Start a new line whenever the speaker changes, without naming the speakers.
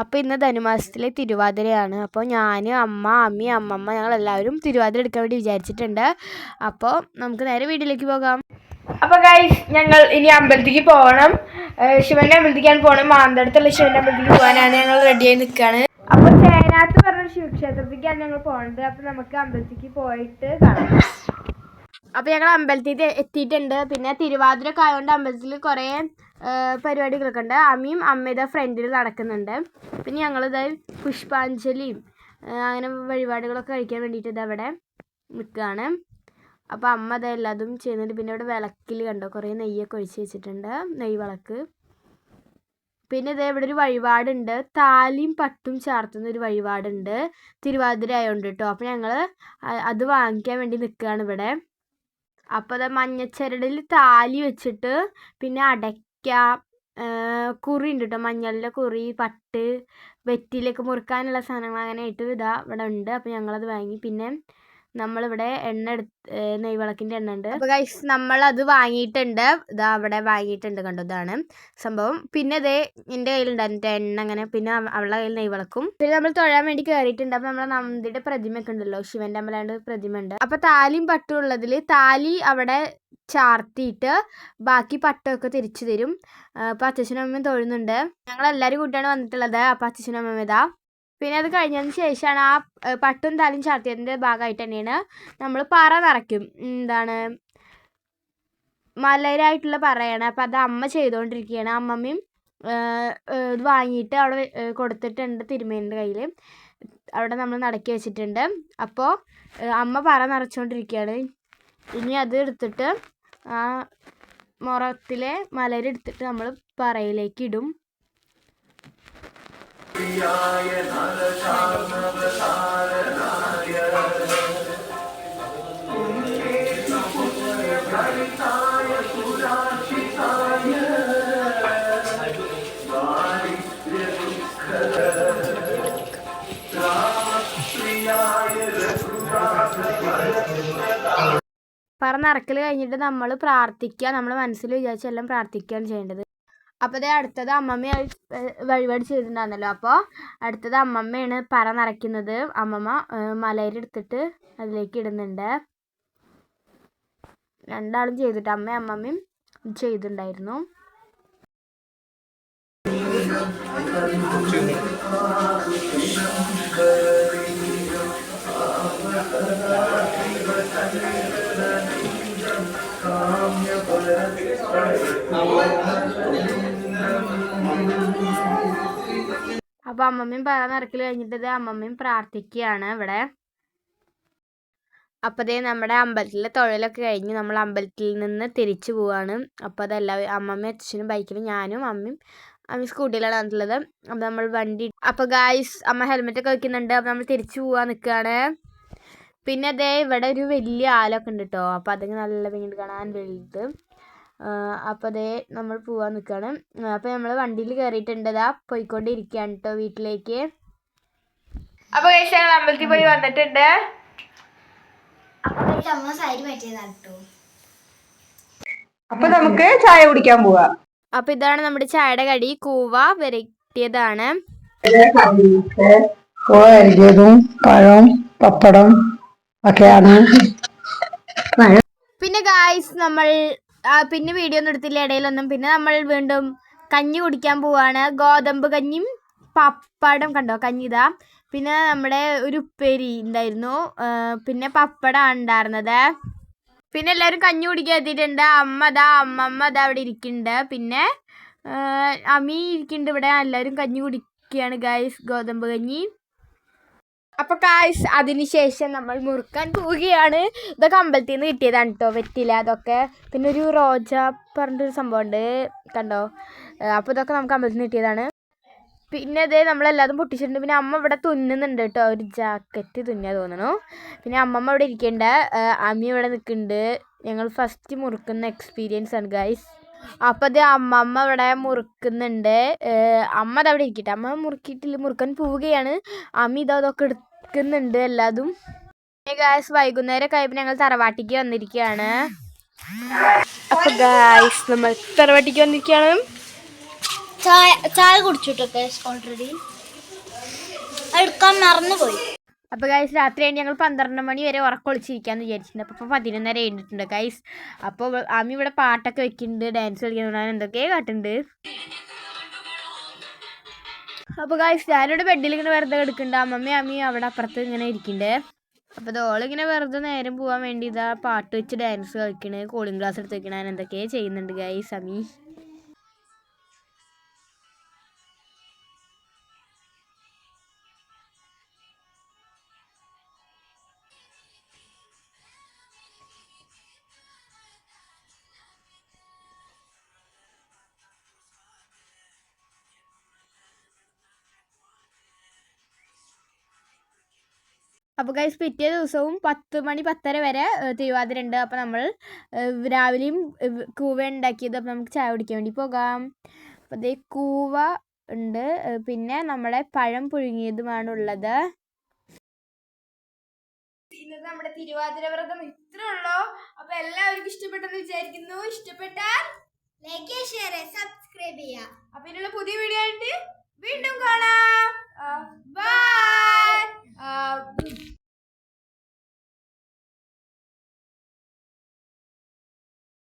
അപ്പോൾ ഇന്ന് ധനുമാസത്തിലെ തിരുവാതിരയാണ്. അപ്പോൾ ഞാൻ അമ്മ അമ്മി അമ്മമ്മ ഞങ്ങളെല്ലാവരും തിരുവാതിര എടുക്കാൻ വേണ്ടി വിചാരിച്ചിട്ടുണ്ട്. അപ്പോൾ നമുക്ക് നേരെ വീട്ടിലേക്ക് പോകാം.
അപ്പോൾ ഗൈസ് ഞങ്ങൾ ഇനി അമ്പലത്തിലേക്ക് പോകണം. ശിവന്റെ ശിവന്റെ അമ്പലത്തിക്കാണ് പോകണം മാന്തടത്തുള്ള ശിവന്റെ അമ്പലത്തിലേക്ക് പോകാനാണ് ഞങ്ങൾ റെഡിയായി നിൽക്കുകയാണ് അപ്പോൾ ചേരാത്ത് പറഞ്ഞ ശിവക്ഷേത്രത്തിലേക്കാണ് ഞങ്ങൾ പോകണത് അപ്പോൾ നമുക്ക് അമ്പലത്തിലേക്ക് പോയിട്ട് കാണാം.
അപ്പോൾ ഞങ്ങൾ അമ്പലത്തിൽ എത്തിയിട്ടുണ്ട്. പിന്നെ തിരുവാതിര ഒക്കെ ആയതുകൊണ്ട് അമ്പലത്തിൽ കുറേ പരിപാടികളൊക്കെ ഉണ്ട്. അമ്മയും അമ്മയുടെ ഫ്രണ്ടിൽ നടക്കുന്നുണ്ട്. പിന്നെ ഞങ്ങളിത് പുഷ്പാഞ്ജലിയും അങ്ങനെ വഴിപാടുകളൊക്കെ കഴിക്കാൻ വേണ്ടിയിട്ട് ഇത് അവിടെ നിൽക്കുകയാണ്. അപ്പോൾ അമ്മ അത് എല്ലാതും ചെയ്യുന്നുണ്ട്. പിന്നെ ഇവിടെ വിളക്കിൽ കണ്ടോ കുറേ നെയ്യൊക്കെ ഒഴിച്ച് വെച്ചിട്ടുണ്ട്. നെയ്യ് വിളക്ക്. പിന്നെ ഇതേ ഇവിടെ ഒരു വഴിപാടുണ്ട്. താലിയും പട്ടും ചാർത്തുന്ന ഒരു വഴിപാടുണ്ട്. തിരുവാതിര ആയതുകൊണ്ട് കേട്ടോ അപ്പോൾ ഞങ്ങൾ അത് വാങ്ങിക്കാൻ വേണ്ടി നിൽക്കുകയാണ് ഇവിടെ. അപ്പോൾ അത് മഞ്ഞച്ചരടിൽ താലി വെച്ചിട്ട് പിന്നെ അടയ്ക്ക കുറി ഉണ്ട് കേട്ടോ മഞ്ഞളിന്റെ കുറി പട്ട് വെറ്റിയിലേക്ക് മുറുക്കാനുള്ള സാധനങ്ങൾ അങ്ങനെ ആയിട്ട് ഇതാ ഇവിടെ ഉണ്ട്. അപ്പോൾ ഞങ്ങളത് വാങ്ങി. പിന്നെ നമ്മളിവിടെ എണ്ണ എടുത്ത് നെയ്വിളക്കിന്റെ എണ്ണ ഉണ്ട്. അപ്പോൾ ഗൈസ് നമ്മളത് വാങ്ങിയിട്ടുണ്ട്. ഇതാ അവിടെ വാങ്ങിയിട്ടുണ്ട് കണ്ടോ ഇതാണ് സംഭവം. പിന്നെ ഇതേ എന്റെ കയ്യിലുണ്ടായിരുന്നു എണ്ണ അങ്ങനെ. പിന്നെ അവ- അവളുടെ കയ്യിൽ നെയ്വിളക്കും. പിന്നെ നമ്മൾ തൊഴാൻ വേണ്ടി കയറിയിട്ടുണ്ട് അപ്പോൾ നമ്മളെ നന്ദിയുടെ പ്രതിമയൊക്കെ ഉണ്ടല്ലോ ശിവന്റെ അമ്പലാണ്ട് പ്രതിമ ഉണ്ട് അപ്പോൾ താലിയും പട്ടും ഉള്ളതിൽ താലി അവിടെ ചാർത്തിയിട്ട് ബാക്കി പട്ടമൊക്കെ തിരിച്ചു തരും. അപ്പോൾ അച്ഛനും അമ്മയും തൊഴുന്നുണ്ട്. ഞങ്ങളെല്ലാവരും കൂട്ടിയാണ് വന്നിട്ടുള്ളത്. അപ്പോൾ അച്ഛനും അമ്മയും ഇതാ. പിന്നെ അത് കഴിഞ്ഞതിന് ശേഷമാണ് ആ പട്ടും താലും ചാർത്തിയതിന്റെ ഭാഗമായിട്ട് തന്നെയാണ് നമ്മൾ പറ നിറയ്ക്കും എന്താണ്? മലരായിട്ടുള്ള പറയാണ്. അപ്പം അത് അമ്മ ചെയ്തുകൊണ്ടിരിക്കുകയാണ് അമ്മമ്മയും ഇത് വാങ്ങിയിട്ട് അവിടെ കൊടുത്തിട്ടുണ്ട് തിരുമേന്റെ കയ്യിൽ അവിടെ നമ്മൾ നടക്കി വെച്ചിട്ടുണ്ട്. അപ്പോൾ അമ്മ പറ നിറച്ചുകൊണ്ടിരിക്കുകയാണ് ഇനി അത് എടുത്തിട്ട് ആ മുറത്തിലെ മലരെടുത്തിട്ട് നമ്മൾ പറയിലേക്ക് ഇടും പറ നിറക്കൽ കഴിഞ്ഞിട്ട് നമ്മൾ പ്രാർത്ഥിക്കുക നമ്മൾ മനസ്സിൽ വിചാരിച്ചെല്ലാം പ്രാർത്ഥിക്കുകയാണ് ചെയ്യേണ്ടത്. അപ്പോൾ ദേ അടുത്തത് അമ്മമ്മ വഴിപാട് ചെയ്തിട്ടുണ്ടായിരുന്നല്ലോ. അപ്പോൾ അടുത്തത് അമ്മമ്മയാണ് പറ നിറയ്ക്കുന്നത്. അമ്മമ്മ മലയിലെടുത്തിട്ട് അതിലേക്ക് ഇടുന്നുണ്ട്. രണ്ടാളും ചെയ്തിട്ട് അമ്മയും അമ്മമ്മയും ചെയ്തിട്ടുണ്ടായിരുന്നു. അപ്പോൾ അമ്മമ്മയും പറ നിറക്കൽ കഴിഞ്ഞിട്ട് അമ്മമ്മയും പ്രാർത്ഥിക്കുകയാണ് ഇവിടെ. അപ്പോൾ അതേ നമ്മുടെ അമ്പലത്തിലെ തൊഴിലൊക്കെ കഴിഞ്ഞ് നമ്മൾ അമ്പലത്തിൽ നിന്ന് തിരിച്ചു പോവാണ്. അപ്പോൾ അതെല്ലാവരും അമ്മമ്മയും അച്ഛനും ബൈക്കിലും ഞാനും അമ്മയും അമ്മ സ്കൂട്ടിയിലാണ് വന്നിട്ടുള്ളത് അപ്പോൾ നമ്മൾ വണ്ടി അപ്പോൾ ഗായ്സ് അമ്മ ഹെൽമെറ്റ് ഒക്കെ വെക്കുന്നുണ്ട്. അപ്പോൾ നമ്മൾ തിരിച്ചു പോവാൻ നിൽക്കുകയാണ് പിന്നെ അതേ ഇവിടെ ഒരു വലിയ ആലൊക്കെ ഉണ്ട് കേട്ടോ അപ്പോൾ അതൊക്കെ നല്ല ഭംഗിയുണ്ട് കാണാൻ വലുത്. അപ്പോൾ ദേ നമ്മൾ പോവാൻ നിൽക്കുകയാണ് അപ്പോൾ നമ്മൾ വണ്ടിയിൽ കയറിയിട്ടുണ്ട് ഇതാ പോയിക്കൊണ്ടിരിക്കുകയാണ് കേട്ടോ വീട്ടിലേക്ക്.
അപ്പോൾ കഴിച്ച ഞങ്ങൾ അമ്പലത്തിൽ പോയി വന്നിട്ടുണ്ട്.
അപ്പൊ നമുക്ക് ചായ കുടിക്കാൻ പോവാ.
അപ്പൊ ഇതാണ് നമ്മുടെ ചായയുടെ കടി. കൂവ വരട്ടിയതാണ്.
പഴം പപ്പടം ഒക്കെയാണ്.
പിന്നെ ഗായ്സ് നമ്മൾ പിന്നെ വീഡിയോ ഒന്നും എടുത്തില്ല ഇടയിലൊന്നും. പിന്നെ നമ്മൾ വീണ്ടും കഞ്ഞി കുടിക്കാൻ പോവാണ്. ഗോതമ്പ് കഞ്ഞിയും പപ്പടം കണ്ടോ? കഞ്ഞി പിന്നെ നമ്മുടെ ഒരു ഉപ്പേരി ഉണ്ടായിരുന്നു. പിന്നെ പപ്പടം ഉണ്ടായിരുന്നത്. പിന്നെ എല്ലാവരും കഞ്ഞി കുടിക്കാൻ എത്തിയിട്ടുണ്ട്. അമ്മ ദാ അമ്മമ്മ ദാ അവിടെ ഇരിക്കുന്നുണ്ട്. പിന്നെ അമ്മീ അമ്മി ഇരിക്കുന്നുണ്ട് ഇവിടെ. എല്ലാവരും കഞ്ഞി കുടിക്കുകയാണ് ഗായ്സ് ഗോതമ്പ് കഞ്ഞി. അപ്പോൾ കായ്സ് അതിനുശേഷം നമ്മൾ മുറുക്കാൻ പോവുകയാണ്. ഇതൊക്കെ അമ്പലത്തിൽ നിന്ന് കിട്ടിയതാണ് കേട്ടോ വെറ്റില അതൊക്കെ. പിന്നെ ഒരു റോജ പറഞ്ഞിട്ടൊരു സംഭവമുണ്ട് കണ്ടോ? അപ്പോൾ ഇതൊക്കെ നമുക്ക് അമ്പലത്തിൽ നിന്ന് കിട്ടിയതാണ്. പിന്നെ ഇതേ നമ്മളെല്ലാതും പൊട്ടിച്ചിട്ടുണ്ട്. പിന്നെ അമ്മ ഇവിടെ തുന്നുന്നുണ്ട് കേട്ടോ ഒരു ജാക്കറ്റ് തുന്നിയാ തോന്നുന്നു. പിന്നെ അമ്മമ്മ ഇവിടെ ഇരിക്കുന്നുണ്ട് അമ്മ ഇവിടെ നിൽക്കുന്നുണ്ട്. ഞങ്ങൾ ഫസ്റ്റ് മുറുക്കുന്ന എക്സ്പീരിയൻസ് ആണ് ഗൈസ് അപ്പോൾ അത് അമ്മമ്മ ഇവിടെ മുറുക്കുന്നുണ്ട്. അമ്മ അതവിടെ ഇരിക്കട്ടെ. അമ്മ മുറുക്കിയിട്ടില്ല മുറുക്കാൻ പോവുകയാണ്. അമ്മ ഇതൊക്കെ അതൊക്കെ എടുക്കുന്നുണ്ട് എല്ലാതും. ഗായ്സ് വൈകുന്നേരം കഴിയുമ്പോൾ ഞങ്ങൾ തറവാട്ടിക്ക് വന്നിരിക്കുകയാണ്. അപ്പൊ ഗായ്സ് നമ്മൾ തറവാട്ടിക്ക് വന്നിരിക്കുകയാണ്.
ചായ ചായ കുടിച്ചിട്ടൊക്കെ ഓൾറെഡി എടുക്കാൻ മറന്നുപോയി.
അപ്പോൾ ഗൈസ് രാത്രി കഴിഞ്ഞ് ഞങ്ങൾ പന്ത്രണ്ട് മണി വരെ ഉറക്കൊളിച്ചിരിക്കാന്ന് വിചാരിച്ചിട്ടുണ്ട്. അപ്പോൾ ഇപ്പോൾ പതിനൊന്നര കഴിഞ്ഞിട്ടുണ്ട് ഗൈസ് അപ്പോൾ അമ്മ ഇവിടെ പാട്ടൊക്കെ വെക്കുന്നുണ്ട് ഡാൻസ് കളിക്കുന്നുണ്ട് എന്തൊക്കെ കാട്ടുന്നുണ്ട്. അപ്പോൾ ഗായ്സ് ഞാനിവിടെ ബെഡിൽ ഇങ്ങനെ വെറുതെ കിടക്കുന്നുണ്ട് അമ്മമ്മയും അമ്മയും അവിടെ അപ്പുറത്ത് ഇങ്ങനെ ഇരിക്കണ്ടേ. അപ്പോൾ ഇതോളിങ്ങനെ വെറുതെ നേരം പോവാൻ വേണ്ടി ഇതാ പാട്ട് വെച്ച് ഡാൻസ് കളിക്കണ് കൂളിംഗ് ഗ്ലാസ് എടുത്ത് വെക്കണ എന്തൊക്കെയാണ് ചെയ്യുന്നുണ്ട് ഗൈസ് അമ്മി അപ്പോൾ ഗൈസ് പിറ്റേ ദിവസവും പത്ത് മണി പത്തര വരെ തിരുവാതിര ഉണ്ട് അപ്പോൾ നമ്മൾ രാവിലെയും കൂവ ഉണ്ടാക്കിയത്. അപ്പോൾ നമുക്ക് ചായ കുടിക്കാൻ വേണ്ടി പോകാം. അപ്പോൾ അതേ കൂവ ഉണ്ട്. പിന്നെ നമ്മുടെ പഴം പുഴുങ്ങിയതുമാണ് ഉള്ളത്.
ഇന്നത്തെ നമ്മുടെ തിരുവാതിര വ്രതം ഇത്രേ ഉള്ളൂ. അപ്പൊ എല്ലാവർക്കും ഇഷ്ടപ്പെട്ടെന്ന് വിചാരിക്കുന്നു. ഇഷ്ടപ്പെട്ടാൽ
ലൈക്ക് ഷെയർ സബ്സ്ക്രൈബ് ചെയ്യാം
അപ്പൊ ഇതിനുള്ള പുതിയ വീഡിയോ